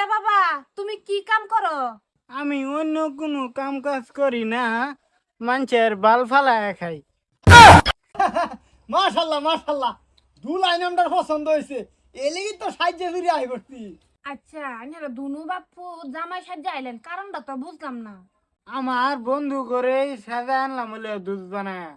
তে বাবা তুমি কি কাম করো? আমি অন্য কোনো কাম কাজ করি না মানুষের বাল ফালায় খাই। মাশাল্লাহ মাশাল্লাহ। দু লাইন আমার পছন্দ হয়েছে। এলেই তো সাহায্য ফিরে আই করছি আচ্ছা আইনারা দুনু বাপু জামাই সাজ্জা আইলেন কারণটা তো বুঝলাম না। আমার বন্ধু করে সাজা আনলাম হলে দুধ বানায়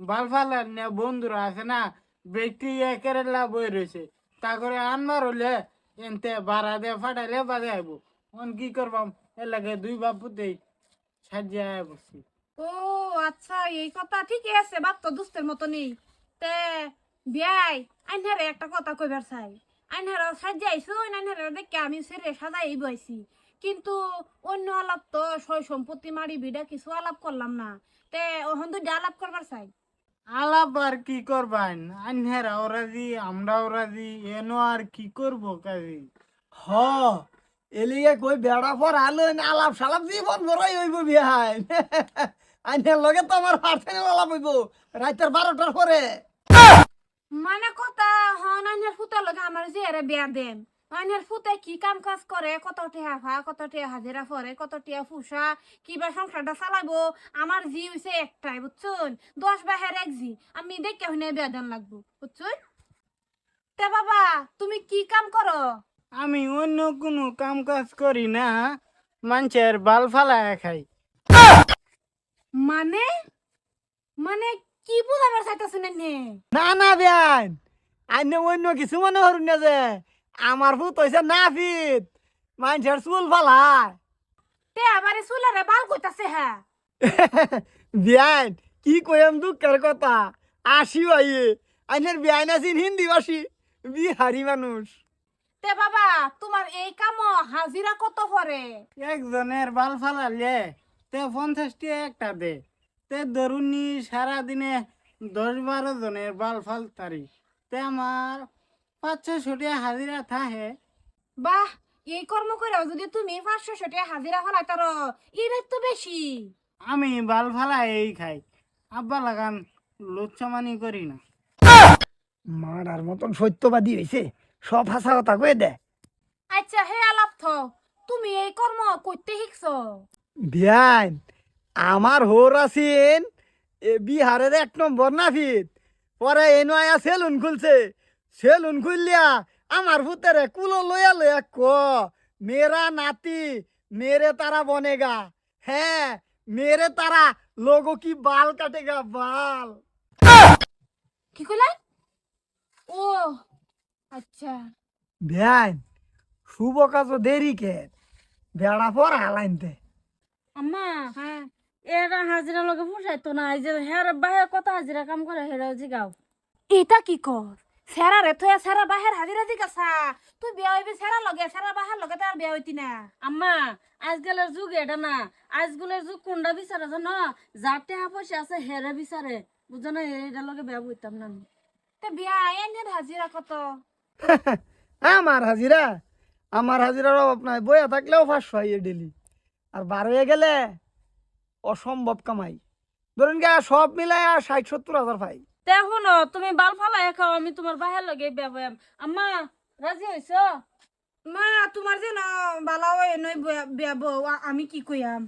বাল ফালার নিয়ে বন্ধুরা আছে না ব্যক্তি একের লাভ হয়ে রয়েছে। তা করে আনবার হলে এনতে ভাড়া দিয়ে ফাটাইলে বাজে আইব। অন কি করবাম? এর লাগে দুই বাপুতেই সাজিয়ে আয় বসছি। ও আচ্ছা এই কথা ঠিকই আছে, বাপ তো দুস্তের মতো নেই তে, বিয়াই আইনারে একটা কথা কইবার চাই। আইনারা সাজাইছো আইনারা দেখে আমি সেরে সাজাই বইছি। কিন্তু অন্য আলাপ তো সয় সম্পত্তি মারি বিডা কিছু আলাপ করলাম না। তে ওহন দুইটা আলাপ করবার চাই। আলাপ আর কি করবান আনহেরাও রাজি আমরাও রাজি এনো আর কি করব কাজী? হ এলিগে কই বেড়া পর আলো আলাপ সালাপ জীবন ভরাই হইব বিহাই। আইনের লগে তো আমার পার্সেনাল আলাপ হইব রাতের বারোটার পরে। মানে কথা হন আইনের ফুতের লগে আমার যে এরে বিয়া দেন। আইনের ফুতে কি কাম কাজ করে? কত টিয়া ভা কত টিয়া হাজিরা করে কত টিয়া ফুসা কিবা সংসারটা চালাবো? আমার জি হইছে একটাই বুঝছুন? দশ বাহের এক জি। আমি দেখে হইনে বিয়া দেন লাগবো বুঝছুন? তে বাবা তুমি কি কাম করো? আমি অন্য কোনো কাম কাজ করি না। মানুষের বাল ফালায় খাই। মানে? মানে কি বুঝাবার চাইতেছেন নে না না বিয়ান। আইনে অন্য কিছু মনে হরুন না যে আমার ভূত হইছে নাফিত মানুষের চুল ফালায়। তে আবারে চুলারে বাল কইতাছে হ্যাঁ। বিয়ান কি কইম দুঃখের কথা? আসি আইয়ে আইনের বিয়ান আছেন হিন্দি ভাষী বিহারি মানুষ। তে বাবা তোমার এই কাম হাজিরা কত পরে? একজনের বাল ফালালে তে পঞ্চাশ টাকা একটা দে। তে ধরুনি সারাদিনে দশ বারো জনের বাল ফালতারি। তে আমার পাঁচ ছশো টাকা হাজিরা থাহে। বাহ এই কর্ম করে যদি তুমি পাঁচশো টাকা হাজিরা হলাই তার এটাই তো বেশি আমি বাল ফালাই এই খাই আব্বা লাগান লুচ্ছমানি করি না। মারার মতন সত্যবাদী হয়েছে সব হাসা কথা কয়ে দে। আচ্ছা হে আলাপ থ তুমি এই কর্ম করতে শিখছ বিয়ান আমার হোর আছেন এ বিহারের এক নম্বর নাফিত পরে এনো আয়া সেলুন খুলছে। সেলুন খুললিয়া আমার ভূতেরে কুলো লইয়া লইয়া ক। মেরা নাতি মেরে তারা বনেগা। হ্যাঁ মেরে তারা লোগো কি বাল কাটেগা বাল। কি কইলাই ও আচ্ছা। বিয়ান শুভ কাজও দেরি কে? বেড়া পর হালাইনতে আম্মা হ্যাঁ এরা হাজিরা লগে ফুসাইতো না এই যে হের বাহে কত হাজিরা কাম করে হেরা জিগাও। এটা কি কর? সেরা রে তুই সেরা বাহের হাজিরা দি কাছা তুই বিয়া হইবি সেরা লগে সেরা বাহার লগে তার বিয়া হইতি না। আম্মা আজকালের যুগ এটা না। আজকালের যুগ কোনটা বিচারে জানো? যার টাকা পয়সা আছে হেরে বিচারে বুঝো না এটা লগে বিয়া বইতাম না আমি। তে বিয়া এনের হাজিরা কত? আমার হাজিরা আমার হাজিরার অভাব নাই। বইয়া থাকলেও পাঁচশো আইয়ে ডেলি আর বার হয়ে গেলে অসম্ভব কামাই। ধরুন গা সব মিলাই আর ষাট সত্তর হাজার পাই তে শুনো তুমি বাল ফালাই খাও আমি তোমার বাহের লগে বিয়া বয়াম আম্মা রাজি হইছ? মা তোমার যে না বালা হয় নই বিয়া বউ আমি কি কইয়াম?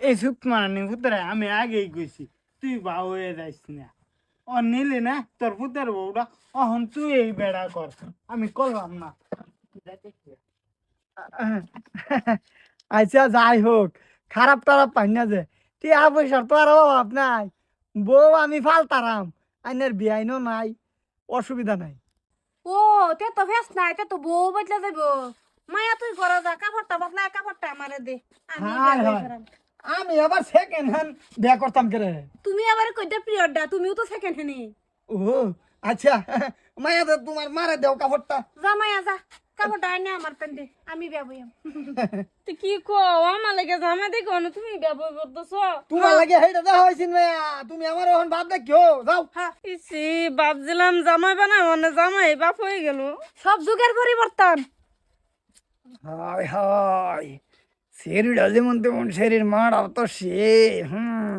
এই সুখ মানে পুতরে আমি আগেই কইছি তুই বাউ হয়ে যাইস না। ও নিলি না তোর পুতের বউটা অহন তুই এই বেড়া কর আমি করলাম না। আচ্ছা যাই হোক খারাপ টারাপ পাই না যে টিয়া পয়সার তো আর অভাব নাই। বউ আমি ফালতারাম। আইনের বিআইনও নাই অসুবিধা নাই। ও তে তো ভেস নাই তে তো বউ বদলে দেব মায়া তুই করে যা কাপড়টা বদলা কাপড়টা আমারে দে। আমি আমি আবার সেকেন্ড হ্যান্ড বিয়া করতাম কেরে? তুমি আবার কইতে পিরিয়ডটা তুমিও তো সেকেন্ড হ্যান্ড ও আচ্ছা মায়া তো তোমার মারে দেও কাপড়টা। যা মায়া যা। কাপড়টা আনে আমার পেন দে আমি বিয়া বইয়াম তুই কি কো আমার লাগে জামা দেখো না তুমি বিয়া বই করতেছ। তোমার লাগে হেইটা দেখা হয়েছিল মায়া তুমি আমার ওখান ভাব দেখিও যাও। ইসি ভাবছিলাম জামাই বানাই মানে জামাই বাপ হয়ে গেল। সব যুগের পরিবর্তন। হায় হায় শরীর যেমন তেমন শরীর মারাও তো সে হুম।